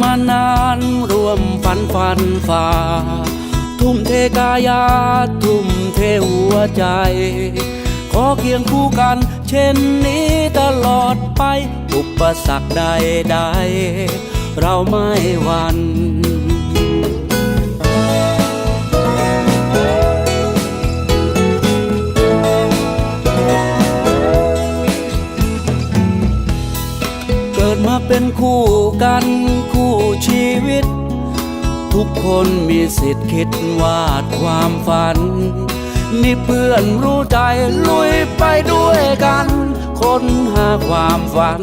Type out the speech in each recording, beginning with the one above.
มานานร่วมฝันฝันฝ่า ทุ่มเทกายา ทุ่มเทหัวใจ ขอเคียงคู่กัน เช่นนี้ตลอดไป อุปสรรคใดๆเราไม่หวั่น เป็นคู่กันคู่ชีวิต ทุกคนมีสิทธิ์คิดวาดความฝันมีเพื่อนรู้ใจลุยไปด้วยกัน ค้นหาความฝัน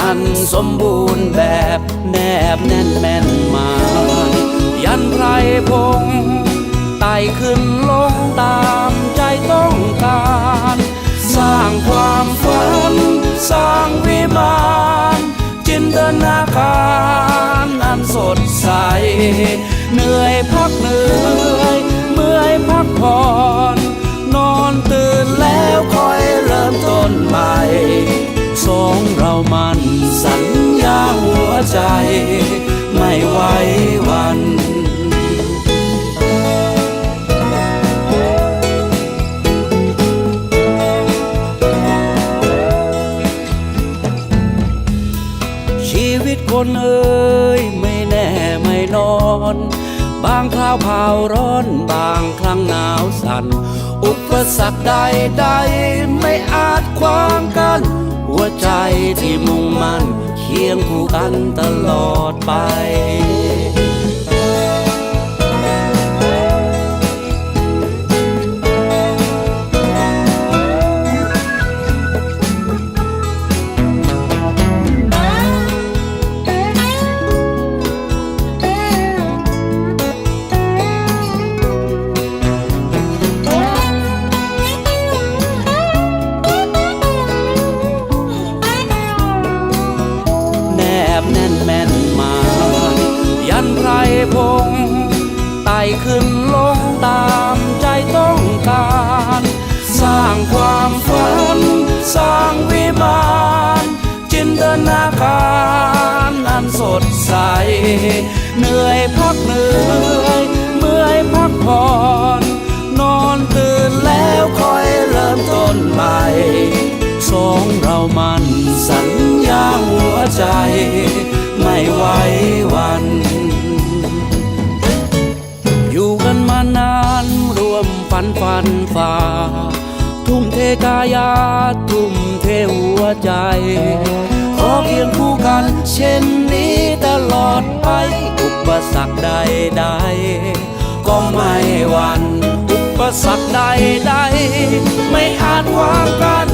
อันสมบูรณ์แบบแนบแน่นแม่นมา ยันไพรพงไต่ขึ้นลงตามใจต้องการ สร้างความฝัน สร้างวิ เหนื่อยพักเหนื่อยเมื่อยพักผ่อนนอนตื่นแล้วค่อยเริ่มต้นใหม่สองเรามันสัญญาหัวใจ ไม่ไหววันชีวิตคนเอ่ อนบางคราวเผาร้อน บางครั้งหนาวสั่น อุปสรรคใดใดไม่อาจขวางกัน หัวใจที่มุ่งมั่นเคียงคู่กันตลอดไป ขึ้นลงตามใจต้องการ สร้างความฝัน สร้างวิมานจินตนาการอันสดใส เหนื่อยพักเหนื่อยเมื่อยพักผ่อน นอนตื่นแล้วค่อยเริ่มต้นใหม่สองเรามันสัญญาหัวใจ ไม่ไหววัน นานานร่วมฝันฝันฝ่า ทุ่มเทกายา ทุ่มเทหัวใจ ขอเคียงคู่กัน เช่นนี้ตลอดไป อุปสรรคใดใดก็ไม่หวั่นอุปสรรคใดใดไม่อาจวางกัน